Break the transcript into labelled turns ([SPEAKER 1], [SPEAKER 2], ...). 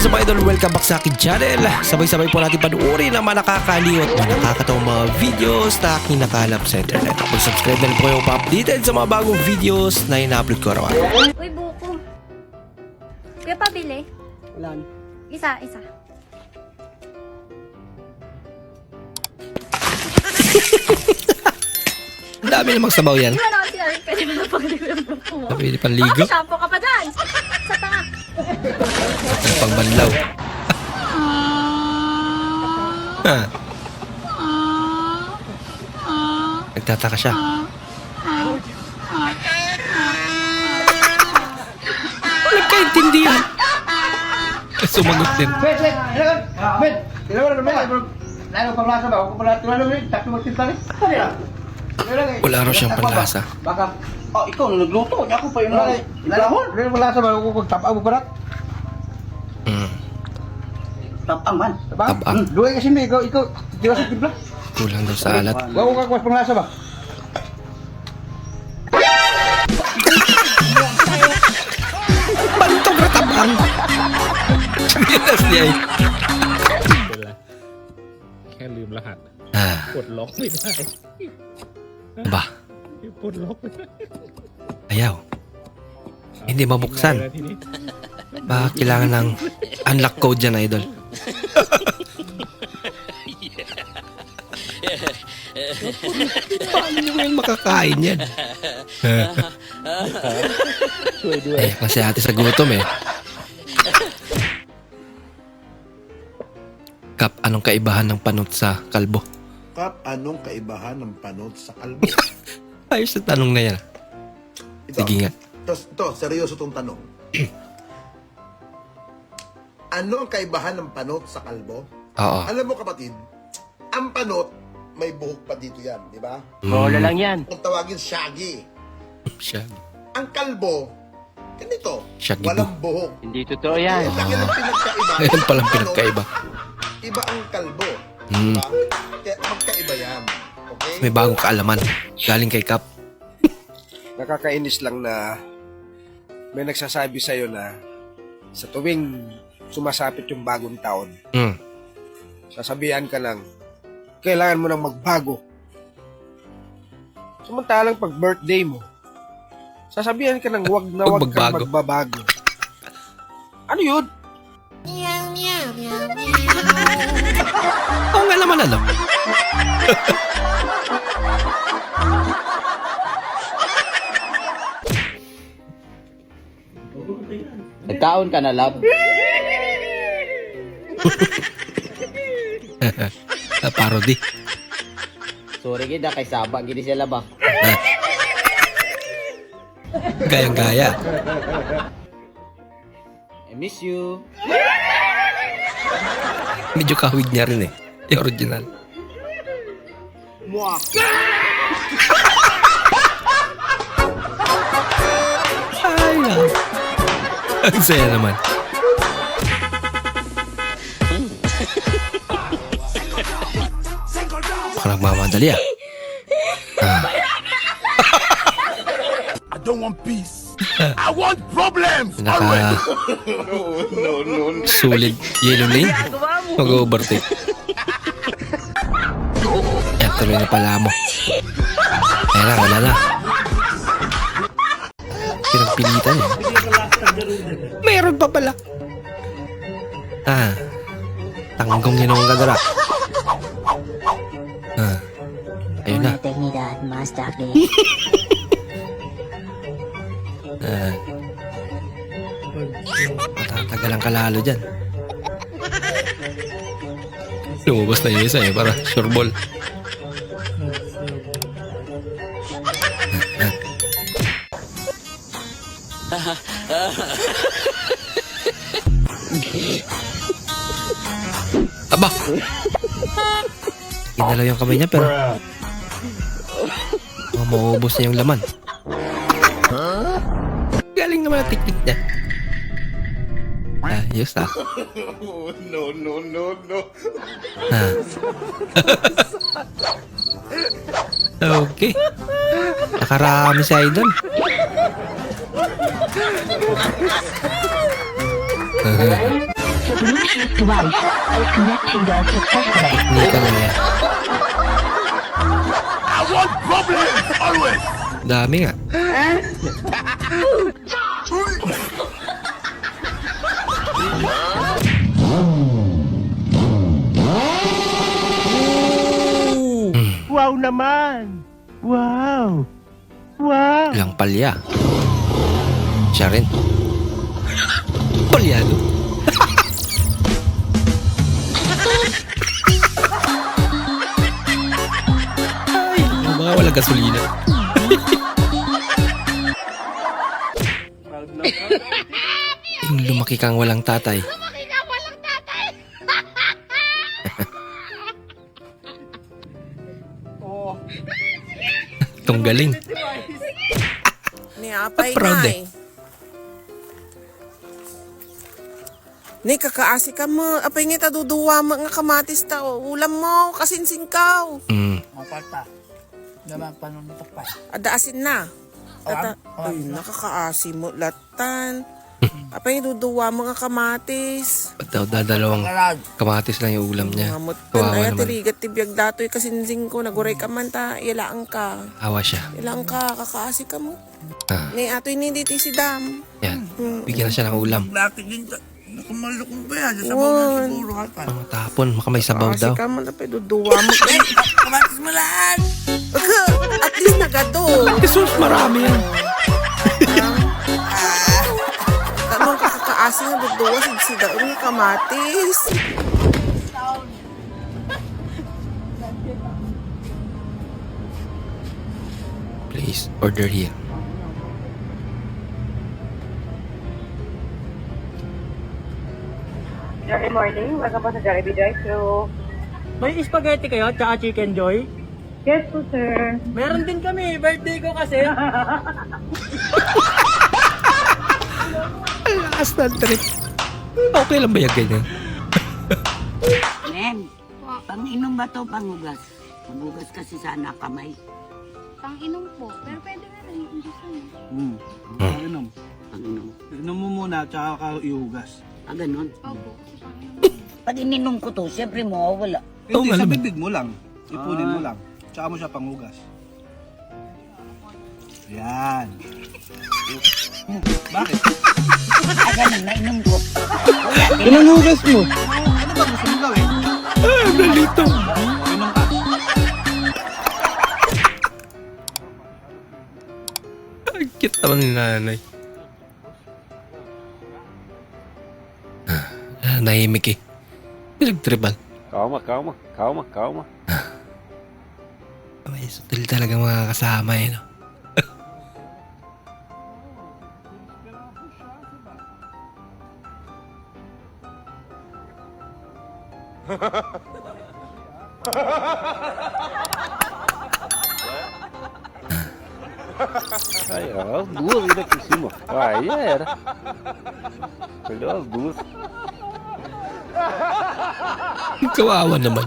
[SPEAKER 1] is up idol? Welcome back sa akin channel. Sabay-sabay po natin panuorin ang mga nakakaliw at mga nakakatawang mga videos na aking nakalap sa internet. Kung subscribe na rin po kayo pa-updated sa mga bagong videos na ina-upload ko araw-araw.
[SPEAKER 2] Uy, buko. Kuya, pabili.
[SPEAKER 3] Ilan?
[SPEAKER 2] Isa, isa.
[SPEAKER 1] Ang dami namang sabaw yan.
[SPEAKER 2] Naman sinabi, pwede mo na pagligo?
[SPEAKER 1] Pwede panligo.
[SPEAKER 2] Baka shampoo ka pa dyan. Sa
[SPEAKER 1] pangbanlaw. ha. Nagtataka siya. Nagkaintindihan. Sumagot din.
[SPEAKER 3] Ben, ilagan. Ben, ilagan na Ben. Lalo pang lasa ba? Ako pala tulalo rin. Tapi magtinta rin. Ano yan?
[SPEAKER 1] Wala raw siyang panlasa.
[SPEAKER 3] Baka. Oh, ikaw na nagluto. Ako pa yung nalay. Ilahon. Lalo pang lasa ba? Ako kung tapang mo karat.
[SPEAKER 1] Mm,
[SPEAKER 3] Tapang man. Tapang?
[SPEAKER 1] Tabang.
[SPEAKER 3] Hmm, Luway kasi may ikaw. Ikaw. Di ba sa tibla?
[SPEAKER 1] kulang daw sa alat.
[SPEAKER 3] Gawa ka kwas pang lasa ba?
[SPEAKER 1] Bantog na tabang. Yes, niya eh.
[SPEAKER 4] เป็นไรแค่ลืมรหัส
[SPEAKER 1] Ah,
[SPEAKER 4] กดล็อกไม่ได้
[SPEAKER 1] Ba? Ayaw. Hindi mabuksan. Baka kailangan ng unlock code yan, idol. Paano nyo ngayon makakain yan? eh, kasi ate sa gutom eh. Kap, anong kaibahan ng panot sa kalbo?
[SPEAKER 5] Kap, anong kaibahan ng panot sa kalbo?
[SPEAKER 1] Ayos na tanong na yan.
[SPEAKER 5] Ito,
[SPEAKER 1] Sige nga.
[SPEAKER 5] ito, ito seryoso tong tanong. ano ang kaibahan ng panot sa kalbo?
[SPEAKER 1] Oo.
[SPEAKER 5] Alam mo kapatid, ang panot, may buhok pa dito yan, di ba?
[SPEAKER 1] Bola lang.
[SPEAKER 5] Kung tawagin shaggy.
[SPEAKER 1] Siya.
[SPEAKER 5] Ang kalbo, ganito,
[SPEAKER 1] Shaggy
[SPEAKER 5] walang buhok.
[SPEAKER 6] Hindi totoo yan.
[SPEAKER 5] Ang laki ng pinagkaiba.
[SPEAKER 1] Ayun palang
[SPEAKER 5] Ang panot,
[SPEAKER 1] pinagkaiba.
[SPEAKER 5] Iba ang kalbo.
[SPEAKER 1] Hmm.
[SPEAKER 5] Diba? Kaya magkaiba yan. Okay?
[SPEAKER 1] May bagong kaalaman. Galing kay Kap.
[SPEAKER 7] nakakainis lang na may nagsasabi sa'yo na sa tuwing sumasapit yung bagong taon,
[SPEAKER 1] Mm.
[SPEAKER 7] sasabihan ka lang, kailangan mo nang magbago. Samantalang pag birthday mo, sasabihan ka ng wag na
[SPEAKER 1] Huwag
[SPEAKER 7] wag kang
[SPEAKER 1] magbago.
[SPEAKER 7] magbabago. Ano yun?
[SPEAKER 1] Oo nga naman ano.
[SPEAKER 6] Nagkaon ka na, love.
[SPEAKER 1] Ah, parody.
[SPEAKER 6] Sorry gid kay Saba gid sila ba.
[SPEAKER 1] Gayang-gaya.
[SPEAKER 6] I miss you.
[SPEAKER 1] Medyo kahawig niya rin eh. Yung original. Ay, na. Ang saya naman. Parang nagmamadali ah.
[SPEAKER 5] I don't want peace. I want problems.
[SPEAKER 1] Naka... Sulit yellow lane. Mag-overtake. Tuloy na pala mo. Ayan na, wala na. Pinagpilitan eh. Meron pa pala. Ah. Tanggong yun ang gadara. Ah. Ayun na. Ah. Matatagalan ka lalo dyan. Lumabas na yung isa eh, para sure ball. Ginalaw yung kamay niya pero oh, maubos na yung laman. Galing naman ang teknik niya. Ayos ah.
[SPEAKER 5] no, no, no, no.
[SPEAKER 1] Ah. okay. Nakarami si Idol. Hindi ka na yan.
[SPEAKER 5] I want problems always.
[SPEAKER 1] Dami nga.
[SPEAKER 3] Wow naman! Wow! Wow!
[SPEAKER 1] Ilang palya. Siya rin. Palyado. Walang gasolina. Yung lumaki kang walang tatay.
[SPEAKER 2] Lumaki ka, walang tatay!
[SPEAKER 1] Itong galing.
[SPEAKER 8] Ni apay
[SPEAKER 1] Proud eh.
[SPEAKER 8] Ni kakaasi ka mo. Apay nga taduduwa mo nga kamatis ta. Ulam mo, kasinsing ka.
[SPEAKER 1] Mm.
[SPEAKER 3] Maparta. Naman panuntok pa.
[SPEAKER 8] Ada asin na. Tata, ay, nakakaasi mo. Latan. Apay nga duduwa mo nga kamatis.
[SPEAKER 1] Ba't daw dadalawang kamatis lang yung ulam niya?
[SPEAKER 8] Ngamot ka
[SPEAKER 1] Kawawa
[SPEAKER 8] na.
[SPEAKER 1] naman.
[SPEAKER 8] Tirigat tibiyag datoy kasinsing ko. Naguray ka man ta. Ilaan ka.
[SPEAKER 1] Awa siya.
[SPEAKER 8] Ilaan ka. Kakaasi ka mo.
[SPEAKER 1] Ah,
[SPEAKER 8] Ni atoy hindi ti si dam.
[SPEAKER 1] yan. Bigyan na siya ng ulam.
[SPEAKER 3] Dati din, kumalukong pa yan. Sa
[SPEAKER 8] Wow.
[SPEAKER 3] bawang siguro. Halpa.
[SPEAKER 1] Ang tapon, baka may sabaw
[SPEAKER 8] Kasi
[SPEAKER 1] daw.
[SPEAKER 8] ka man. Apay duduwa mo.
[SPEAKER 3] Kamatis mo lang!
[SPEAKER 8] At least nagado.
[SPEAKER 1] Jesus, marami yan.
[SPEAKER 8] Tamang kakakaasi nga duduwa sa sida yung kamatis.
[SPEAKER 1] Please, order here.
[SPEAKER 9] Good morning. Welcome po sa Jollibee Drive-Thru.
[SPEAKER 10] May spaghetti kayo tsaka chicken joy?
[SPEAKER 9] Yes po, sir.
[SPEAKER 10] Meron din kami, birthday ko kasi.
[SPEAKER 1] Last na trip. Okay lang ba yung ganyan?
[SPEAKER 11] Neng, pang-inom ba to panghugas? Panghugas kasi sana kamay.
[SPEAKER 2] Pang inom po. Pero pwede na rin. Hindi niyo.
[SPEAKER 3] Hmm.
[SPEAKER 1] Hmm.
[SPEAKER 3] Inom.
[SPEAKER 11] Pang-inom.
[SPEAKER 3] Inom mo muna, tsaka ka ihugas.
[SPEAKER 11] Ah, ganun.
[SPEAKER 2] Opo.
[SPEAKER 11] Pag ininom ko to, siyempre mawawala.
[SPEAKER 1] Oo
[SPEAKER 3] Hindi,
[SPEAKER 1] nga
[SPEAKER 3] sa
[SPEAKER 1] naman.
[SPEAKER 3] bibig mo lang. Ipunin mo lang. Tsaka mo siya panghugas. Yan. Bakit?
[SPEAKER 11] Ah, ganun, nainom ko. Wala,
[SPEAKER 3] Ilang hugas mo? Ano ba gusto mo gawin?
[SPEAKER 1] Ah, nalito.
[SPEAKER 3] Inom ka.
[SPEAKER 1] Ang cute naman ni nanay. Nahimik eh. Pinagtripan.
[SPEAKER 4] Calma, calma, calma, calma.
[SPEAKER 1] May sutil talaga mga kasama eh, no?
[SPEAKER 4] Aí, ó, as duas ainda por cima. Aí era. Perdeu as duas.
[SPEAKER 1] Kawawa naman.